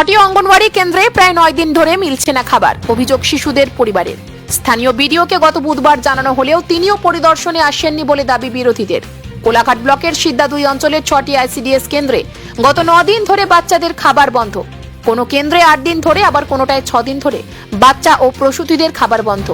ছটি অঙ্গনওয়াড়ি কেন্দ্রে প্রায় নয় দিন ধরে মিলছে না খাবার, অভিযোগ শিশুদের পরিবারের। স্থানীয় বিডিওকে গত বুধবার জানানো হলেও তিনিও পরিদর্শনে আসেননি বলে দাবি বিরোধীদের। কোলাঘাট ব্লকের সিদ্ধা দুই অঞ্চলের ছটি আইসিডিএস কেন্দ্রে গত দিন ধরে বাচ্চাদের খাবার বন্ধ। কোনো কেন্দ্রে আট দিন ধরে, আবার কোনোটায় ছ দিন ধরে বাচ্চা ও প্রসূতিদের খাবার বন্ধ।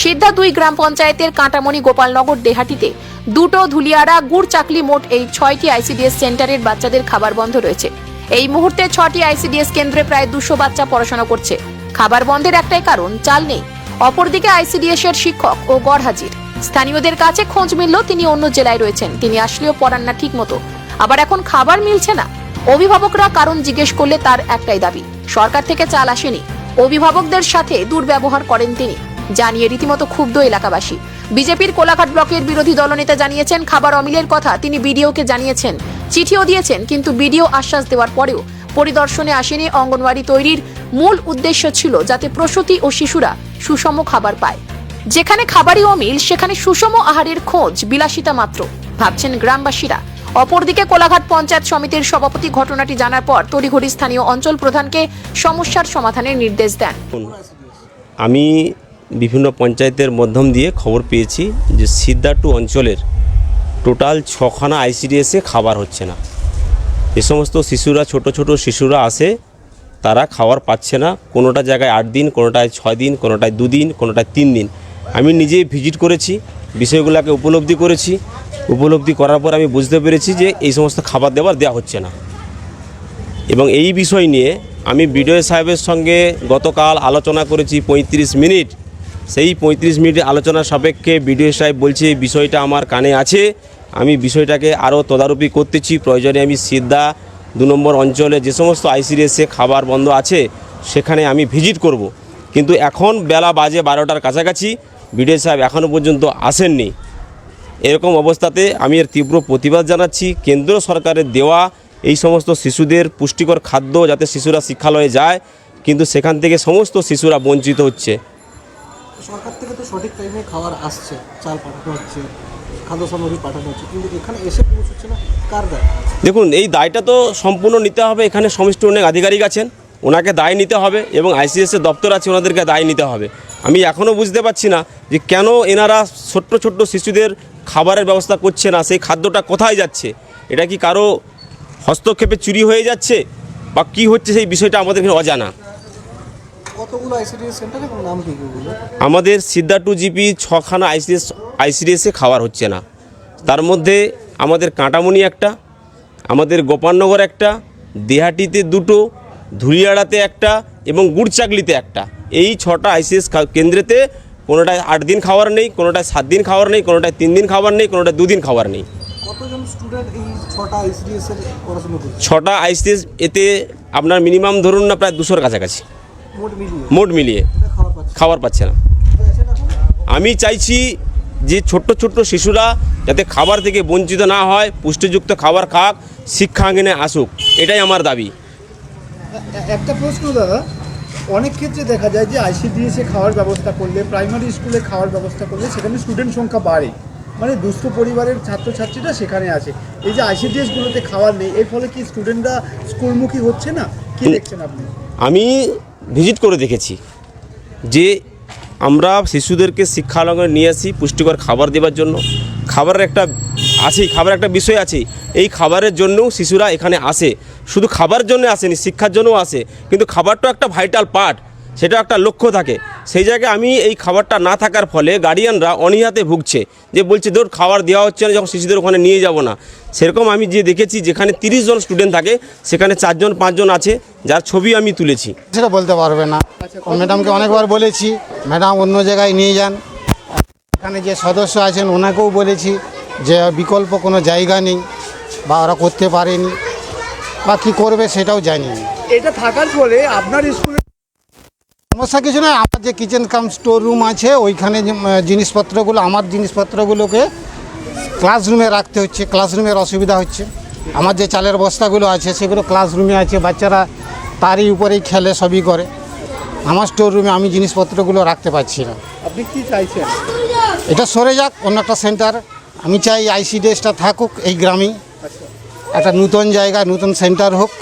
সিদ্ধা দুই গ্রাম পঞ্চায়েতের কাঁটামণি গোপালনগর দেহাটিতে দুটো ধুলিয়ারা গুড় চাকলি মোট এই ছয়টি আইসিডিএস সেন্টারের বাচ্চাদের খাবার বন্ধ রয়েছে। এই মুহূর্তে ছটি আইসিডিএস কেন্দ্রে প্রায় দুশো বাচ্চা পড়াশোনা করছে। খাবার বন্ধের একটাই কারণ, চাল নেই। অপরদিকে আইসিডিএস এর শিক্ষক ও গড় হাজির। স্থানীয়দের কাছে খোঁজ মিললেও তিনি অন্য জেলায় রয়েছেন। তিনি আসলেও পড়ান না ঠিক মতো আবার এখন খাবার মিলছে না। অভিভাবকরা কারণ জিজ্ঞেস করলে তার একটাই দাবি, সরকার থেকে চাল আসেনি। অভিভাবকদের সাথে দুর্ব্যবহার করেন তিনি, জানিয়ে রীতিমতো ক্ষুব্ধ এলাকাবাসী। বিজেপির কোলাঘাট ব্লকের বিরোধী দলনেতা জানিয়েছেন, খাবার অমিলের কথা তিনি বিডিওকে জানিয়েছেন। চিঠিও দিয়েছেন, কিন্তু বিডিও আশ্বাস দেওয়ার পরেও পরিদর্শনে আসেনি অঙ্গনওয়াড়ি তৈরির মূল উদ্দেশ্য ছিল যাতে প্রসূতি ও শিশুরা সুষম খাবার পায়। যেখানে খাবারই অমিল, সেখানে সুষম আহারের খোঁজ বিলাসিতা মাত্র, ভাবছেন গ্রামবাসীরা। অপরদিকে কোলাঘাট পঞ্চায়েত সমিতির সভাপতি ঘটনাটি জানার পর তড়িঘড়ি স্থানীয় অঞ্চল প্রধানকে সমস্যার সমাধানের নির্দেশ দেন। আমি বিভিন্ন পঞ্চায়েতের মাধ্যম দিয়ে খবর পেয়েছি যে সিদ্ধাটু অঞ্চলের টোটাল ছখানা আইসিডিএসে খাবার হচ্ছে না। এ সমস্ত শিশুরা, ছোট ছোট শিশুরা আসে, তারা খাবার পাচ্ছে না। কোনোটা জায়গায় আট দিন, কোনোটায় ছয় দিন, কোনোটায় দুদিন কোনোটায় তিন দিন। আমি নিজেই ভিজিট করেছি, বিষয়গুলোকে উপলব্ধি করেছি। উপলব্ধি করার পর আমি বুঝতে পেরেছি যে এই সমস্ত খাবার দেওয়ার দেওয়া হচ্ছে না। এবং এই বিষয় নিয়ে আমি বিডিও সাহেবের সঙ্গে গতকাল আলোচনা করেছি পঁয়ত্রিশ মিনিট। সেই পঁয়ত্রিশ মিনিট আলোচনা সাপেক্ষে বিডিও সাহেব বলছে বিষয়টা আমার কানে আছে। আমি বিষয়টাকে আরও তদারকি করতেছি। প্রয়োজনে আমি সিদ্ধা দু নম্বর অঞ্চলে যে সমস্ত আইসিডিএসে খাবার বন্ধ আছে, সেখানে আমি ভিজিট করব। কিন্তু এখন বেলা বাজে বারোটার কাছাকাছি। বিডিও সাহেব এখনও পর্যন্ত আসেননি। এরকম অবস্থাতে আমি এর তীব্র প্রতিবাদ জানাচ্ছি। কেন্দ্র সরকারের দেওয়া এই সমস্ত শিশুদের পুষ্টিকর খাদ্য যাতে শিশুরা শিক্ষালয়ে যায়, কিন্তু সেখান থেকে সমস্ত শিশুরা বঞ্চিত হচ্ছে। সরকার থেকে তো সঠিক টাইমে খাবার আসছে, চাল পাঠানো হচ্ছে, খাদ্য সামগ্রী পাঠানো হচ্ছে, কিন্তু এখানে এসে পৌঁছচ্ছে না, কার দায়? দেখুন, এই দায়টা তো সম্পূর্ণ নিতে হবে, এখানে সমষ্টি অনেক আধিকারিক আছেন, ওনাকে দায় নিতে হবে এবং আইসিএসের দপ্তর আছে, ওনাদেরকে দায় নিতে হবে। আমি এখনও বুঝতে পারছি না যে কেন এনারা ছোট্ট ছোট্ট শিশুদের খাবারের ব্যবস্থা করছে না, সেই খাদ্যটা কোথায় যাচ্ছে? এটা কি কারও হস্তক্ষেপে চুরি হয়ে যাচ্ছে? বা কি হচ্ছে সেই বিষয়টা আমাদের অজানা। কতগুলো আইসিডিএস সেন্টার এবং নাম কি আমাদের সিদ্ধা টু জিপি ছখানা আইসিএস আইসিডিএসে খাবার হচ্ছে না। তার মধ্যে আমাদের কাঁটামণি একটা আমাদের গোপালনগর একটা দেহাটিতে দুটো ধুলিয়াড়াতে একটা এবং গুড়চাকলিতে একটা। এই ছটা আইসিএস কেন্দ্রেতে কোনোটায় আট দিন খাবার নেই কোনোটায় সাত দিন খাওয়ার নেই কোনোটায় তিন দিন খাবার নেই কোনোটায় দুদিন খাবার নেই। আইসিডিএস ছটা আইসিএস এতে আপনার মিনিমাম ধরুন না প্রায় দুশোর কাছাকাছি। মোট মিলিয়ে? খাবার পাচ্ছে না আমি চাইছি যে ছোট্ট ছোট্ট শিশুরা যাতে খাবার থেকে বঞ্চিত না হয় পুষ্টিযুক্ত খাবার খাক শিক্ষাঙ্গনে আসুক। এটাই আমার দাবি। একটা প্রশ্ন দাদা। অনেক ক্ষেত্রে দেখা যায় যে আইসিডিএসে খাওয়ার ব্যবস্থা করলে প্রাইমারি স্কুলে খাওয়ার ব্যবস্থা করলে সেখানে স্টুডেন্ট সংখ্যা বাড়ে। মানে দুস্থ পরিবারের ছাত্রছাত্রীরা সেখানে আছে এই যে আইসিডিএসগুলোতে খাওয়ার নেই এর ফলে কি স্টুডেন্টরা স্কুলমুখী হচ্ছে না? কি দেখছেন আপনি? আমি ভিজিট করে দেখেছি যে আমরা শিশুদেরকে শিক্ষালঙ্গনে নিয়ে আসি, পুষ্টিকর খাবার দেওয়ার জন্য। খাবারের একটা আছেই খাবার একটা বিষয় আছে এই খাবারের জন্যও শিশুরা এখানে আসে। শুধু খাবার জন্য আসেনি, শিক্ষার জন্যও আসে। কিন্তু খাবারটা একটা ভাইটাল পার্ট সেটা একটা লক্ষ্য থাকে। সেই জায়গায় আমি এই খাবারটা না থাকার ফলে গার্ডিয়ানরা অনীহাতে ভুগছে। যে বলছে, ধর, খাবার দেওয়া হচ্ছে না, যখন শিশুদের ওখানে নিয়ে যাব না। সেরকম আমি যে দেখেছি, যেখানে তিরিশ জন স্টুডেন্ট থাকে, সেখানে চারজন, পাঁচজন আছে। যার ছবি আমি তুলেছি। সেটা বলতে পারবে না। ম্যাডামকে অনেকবার বলেছি ম্যাডাম অন্য জায়গায় নিয়ে যান। এখানে যে সদস্য আছেন ওনাকেও বলেছি যে বিকল্প কোনো জায়গা নেই বা ওরা করতে পারেনি বা কী করবে সেটাও জানি না। এটা থাকার ফলে আপনার স্কুলে সমস্যা কিছু নয় আমার যে কিচেন কাম স্টোর রুম আছে ওইখানে জিনিসপত্রগুলো আমার জিনিসপত্রগুলোকে ক্লাসরুমে রাখতে হচ্ছে ক্লাসরুমের অসুবিধা হচ্ছে। আমার যে চালের বস্তাগুলো আছে সেগুলো ক্লাসরুমে আছে বাচ্চারা তারই উপরেই খেলে সবই করে। আমার স্টোর রুমে আমি জিনিসপত্রগুলো রাখতে পারছি না। আপনি কি চাইছেন? এটা সরে যাক অন্য একটা সেন্টার আমি চাই আইসিডিএসটা থাকুক এই গ্রামেই। একটা নূতন জায়গা নতুন সেন্টার হোক।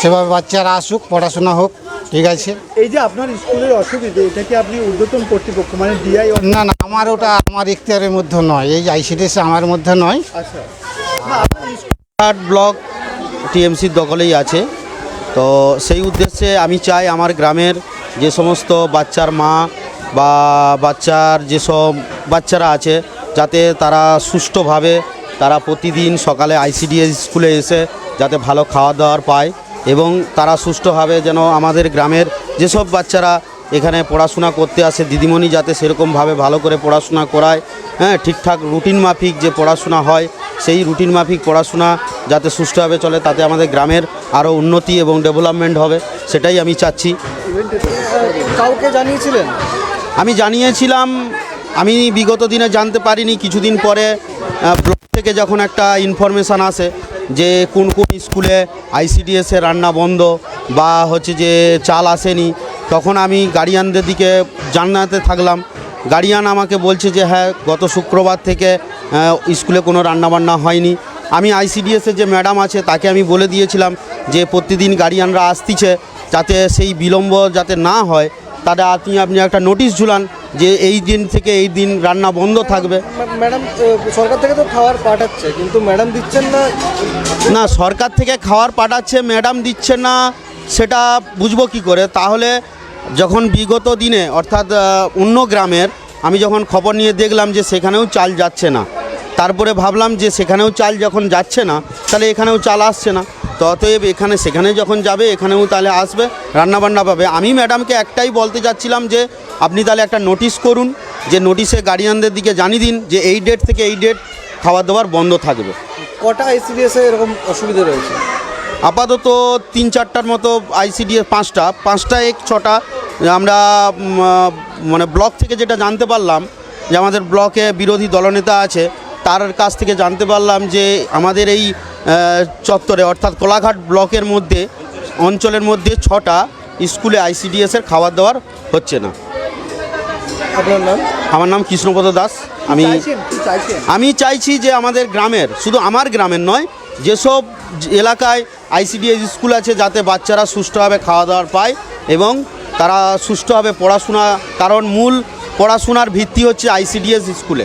সেভাবে বাচ্চারা আসুক পড়াশোনা হোক ঠিক আছে। এই যে আপনার স্কুলের অসুবিধে এটা কি আপনি ঊর্ধ্বতন কর্তৃপক্ষ মানে ডিআই না না আমার ওটা আমার ইখতিয়ারের মধ্যে নয়। এই আইসিডিএস আমার মধ্যে নয়। আচ্ছা। ব্লক টিএমসির দখলেই আছে। তো সেই উদ্দেশ্যে আমি চাই আমার গ্রামের যে সমস্ত বাচ্চার মা বা বাচ্চার যেসব বাচ্চারা আছে, যাতে তারা সুষ্ঠুভাবে তারা প্রতিদিন সকালে আইসিডিএস স্কুলে এসে যাতে ভালো খাওয়া দাওয়ার পায় এবং তারা সুষ্ঠুভাবে যেন আমাদের গ্রামের যেসব বাচ্চারা এখানে পড়াশোনা করতে আসে দিদিমণি যাতে সেরকমভাবে ভালো করে পড়াশোনা করায় হ্যাঁ ঠিকঠাক রুটিন মাফিক যে পড়াশোনা হয় সেই রুটিন মাফিক পড়াশোনা যাতে সুষ্ঠুভাবে চলে তাতে আমাদের গ্রামের আরও উন্নতি এবং ডেভেলপমেন্ট হবে সেটাই আমি চাচ্ছি। কাউকে জানিয়েছিলেন? আমি জানিয়েছিলাম আমি বিগত দিনে জানতে পারিনি কিছুদিন পরে ব্লক থেকে যখন একটা ইনফরমেশান আসে যে কোন কোন স্কুলে আইসিডিএসে রান্না বন্ধ বা হচ্ছে যে চাল আসেনি তখন আমি গার্ডিয়ানদের দিকে জানাতে থাকলাম। গার্ডিয়ান আমাকে বলছে যে হ্যাঁ গত শুক্রবার থেকে স্কুলে কোনো রান্নাবান্না হয়নি। আমি আইসিডিএসের যে ম্যাডাম আছে তাকে আমি বলে দিয়েছিলাম যে প্রতিদিন গার্ডিয়ানরা আসতিছে যাতে সেই বিলম্ব যাতে না হয়। তাহলে আপনি আপনি একটা নোটিশ ঝুলান যে এই দিন থেকে এই দিন রান্না বন্ধ থাকবে। ম্যাডাম সরকার থেকে তো খাবার পাঠাচ্ছে কিন্তু ম্যাডাম দিচ্ছেন না। না সরকার থেকে খাবার পাঠাচ্ছে ম্যাডাম দিচ্ছে না সেটা বুঝব কি করে? তাহলে যখন বিগত দিনে, অর্থাৎ অন্য গ্রামের, আমি যখন খবর নিয়ে দেখলাম যে সেখানেও চাল যাচ্ছে না, তারপরে ভাবলাম যে সেখানেও চাল যখন যাচ্ছে না, তাহলে এখানেও চাল আসছে না। অতএব এখানে, সেখানে যখন যাবে, এখানেও তাহলে আসবে, রান্নাবান্না পাবে। আমি ম্যাডামকে একটাই বলতে যাচ্ছিলাম যে, আপনি তাহলে একটা নোটিশ করুন, যে নোটিশে গার্ডিয়ানদের দিকে জানিয়ে দিন যে এই ডেট থেকে এই ডেট খাবার দাবার বন্ধ থাকবে। কটা আইসিডিএস এ এরকম অসুবিধা রয়েছে? আপাতত তিন চারটার মতো আইসিডিএস পাঁচটা। পাঁচটা এক ছটা। আমরা মানে ব্লক থেকে যেটা জানতে পারলাম যে আমাদের ব্লকে বিরোধী দলনেতা আছে তার কাছ থেকে জানতে পারলাম যে আমাদের এই চত্বরে অর্থাৎ কোলাঘাট ব্লকের মধ্যে অঞ্চলের মধ্যে ছটা স্কুলে আইসিডিএসের খাবার দাবার হচ্ছে না। আপনার নাম? আমার নাম কৃষ্ণপদ দাস। আমি আমি চাইছি যে আমাদের গ্রামের শুধু আমার গ্রামের নয় যেসব এলাকায় আইসিডিএস স্কুল আছে যাতে বাচ্চারা সুষ্ঠুভাবে খাওয়া দাওয়ার পায় এবং তারা সুষ্ঠুভাবে পড়াশোনা, কারণ মূল পড়াশোনার ভিত্তি হচ্ছে আইসিডিএস স্কুলে।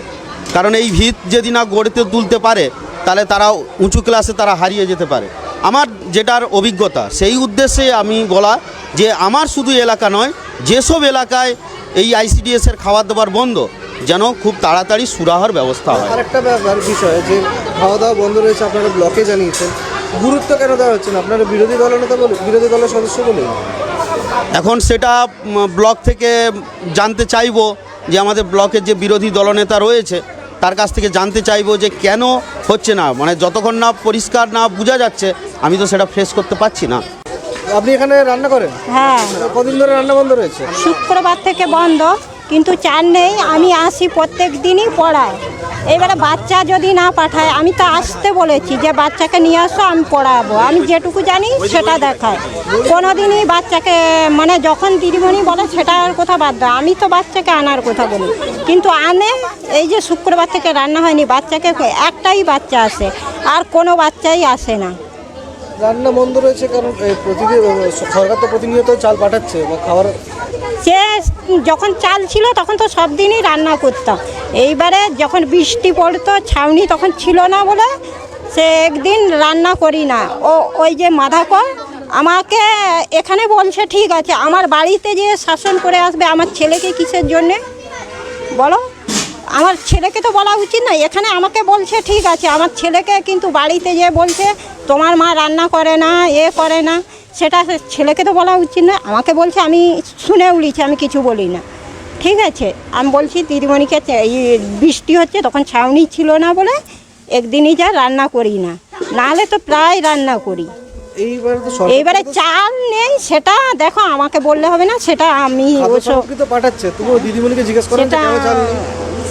কারণ এই ভিত যদি না গড়তে তুলতে পারে, তাহলে তারা উঁচু ক্লাসে তারা হারিয়ে যেতে পারে। আমার যেটার অভিজ্ঞতা, সেই উদ্দেশ্যে আমি বলা যে আমার শুধু এলাকা নয়, যেসব এলাকায় এই আইসিডিএসের খাবার দাবার বন্ধ, যেন খুব তাড়াতাড়ি সুরাহার ব্যবস্থা হয়। আরেকটা বিষয়, যে খাওয়া দাওয়া বন্ধ রয়েছে, আপনারা ব্লকে জানিয়েছেন। গুরুত্ব কেন দেওয়া হচ্ছে না? আপনারা বিরোধী দলনেতা বলে বিরোধী দলের সদস্য বলে এখন সেটা ব্লক থেকে জানতে চাইব যে আমাদের ব্লকের যে বিরোধী দলনেতা রয়েছে তার কাছ থেকে জানতে চাইব যে কেন হচ্ছে না? মানে যতক্ষণ না পরিষ্কার না বোঝা যাচ্ছে আমি তো সেটা ফেস করতে পারছি না। আপনি এখানে রান্না করেন? হ্যাঁ। কদিন ধরে রান্না বন্ধ রয়েছে? শুক্রবার থেকে বন্ধ কিন্তু চার নেই আমি আসি প্রত্যেক দিনই পড়াই এবারে বাচ্চা যদি না পাঠায় আমি তো আসতে বলেছি যে বাচ্চাকে নিয়ে আসো আমি পড়াবো। আমি যেটুকু জানি সেটা দেখায়। কোনো দিনই বাচ্চাকে মানে যখন দিদিমণি বলে সেটার কথা বাদ দাও। আমি তো বাচ্চাকে আনার কথা বলি। কিন্তু আনে এই যে শুক্রবার থেকে রান্না হয়নি বাচ্চাকে একটাই বাচ্চা আসে আর কোনো বাচ্চাই আসে না। রান্না বন্ধ রয়েছে কারণ প্রতিদিন সরকার তো প্রতিনিয়ত চাল পাঠাচ্ছে বা খাবার সে যখন চাল ছিল তখন তো সব দিনই রান্না করতাম। এইবারে যখন বৃষ্টি পড়তো, ছাউনি তখন ছিল না বলে সে একদিন রান্না করি না। ও, ওই যে মাধাকর আমাকে এখানে বলছে, ঠিক আছে, আমার বাড়িতে যে শাসন করে আসবে আমার ছেলেকে কিসের জন্যে? বলো, আমার ছেলেকে তো বলা উচিত না, এখানে আমাকে বলছে, ঠিক আছে, আমার ছেলেকে কিন্তু বাড়িতে যে বলছে, তোমার মা রান্না করে না, এ করে না, সেটা ছেলেকে তো বলা উচিত না, আমাকে বলছে, আমি শুনে উলিছি আমি কিছু বলি না। ঠিক আছে আমি বলছি দিদিমণিকে এই বৃষ্টি হচ্ছে তখন ছাউনি ছিল না বলে একদিনই যা রান্না করি না। নাহলে তো প্রায় রান্না করি। এইবারে চাল নেই সেটা দেখো আমাকে বললে হবে না সেটা আমি পাঠাচ্ছে দিদিমণিকে জিজ্ঞেস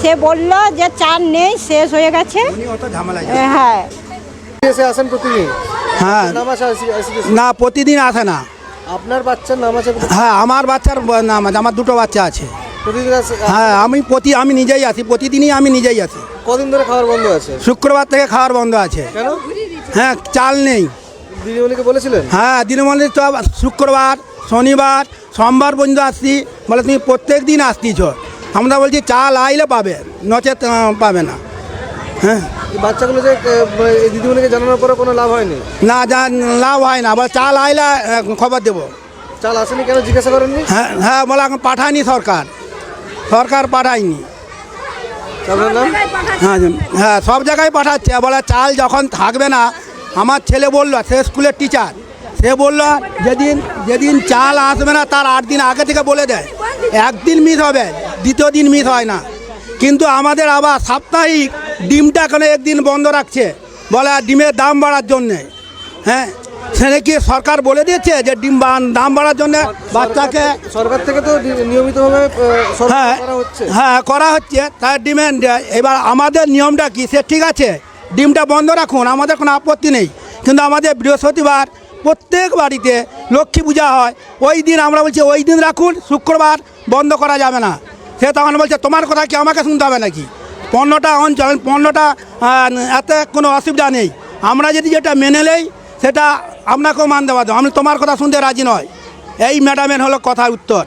সে বলল যে চাল নেই শেষ হয়ে গেছে। হ্যাঁ আসেন প্রতিদিন? হ্যাঁ। ICDS না প্রতিদিন আসে না। আপনার বাচ্চার নাম আছে হ্যাঁ আমার বাচ্চার নাম আছে আমার দুটো বাচ্চা আছে। হ্যাঁ আমি প্রতি আমি নিজেই আসি প্রতিদিনই আমি নিজেই আসি কদিন ধরে খাবার বন্ধ আছে? শুক্রবার থেকে খাওয়ার বন্ধ আছে। কেন? হ্যাঁ চাল নেই। দিদিমণিকে বলেছিলেন? হ্যাঁ দিনমণি তো শুক্রবার শনিবার সোমবার পর্যন্ত আসছি। বলে তুমি প্রত্যেক দিন আসতিছ। আমরা বলছি চাল আইলে পাবে নচেত পাবে না। হ্যাঁ। বাচ্চাগুলো যে আহ, দিদিমণিকে জানানোর পরে কোনো লাভ হয়নি? না যা লাভ হয় না। বলে চাল আইলে খবর দেবো। চাল আসেনি কেন? জিজ্ঞাসা করেননি? হ্যাঁ হ্যাঁ বলে এখন পাঠায়নি সরকার। সরকার পাঠায়নি। হ্যাঁ হ্যাঁ সব জায়গায় পাঠাচ্ছে। বলে চাল যখন থাকবে না আমার ছেলে বলল সে স্কুলের টিচার সে বলল যেদিন যেদিন চাল আসবে না তার আট দিন আগে থেকে বলে দেয়। একদিন মিস হবে দ্বিতীয় দিন মিস হয় না। কিন্তু আমাদের আবার সাপ্তাহিক ডিমটা কেন একদিন বন্ধ রাখছে? বলে আর ডিমের দাম বাড়ার জন্যে। হ্যাঁ সেটা কি সরকার বলে দিয়েছে যে ডিম দাম বাড়ার জন্য বাচ্চাকে সরকার থেকে তো নিয়মিতভাবে হ্যাঁ হ্যাঁ করা হচ্ছে। তার ডিমান্ড এবার আমাদের নিয়মটা কি? সে ঠিক আছে। ডিমটা বন্ধ রাখুন আমাদের কোনো আপত্তি নেই। কিন্তু আমাদের বৃহস্পতিবার প্রত্যেক বাড়িতে লক্ষ্মী পূজা হয়। ওই দিন আমরা বলছি ওই দিন রাখুন শুক্রবার বন্ধ করা যাবে না। সে তখন বলছে তোমার কথা কি আমাকে শুনতে হবে নাকি? পণ্যটা অঞ্চল পণ্যটা এতে কোনো অসুবিধা নেই। আমরা যদি যেটা মেনে নেই সেটা আপনাকেও মান দেওয়া দেবো আমি তোমার কথা শুনতে রাজি নয়। এই ম্যাডামের হলো কথার উত্তর।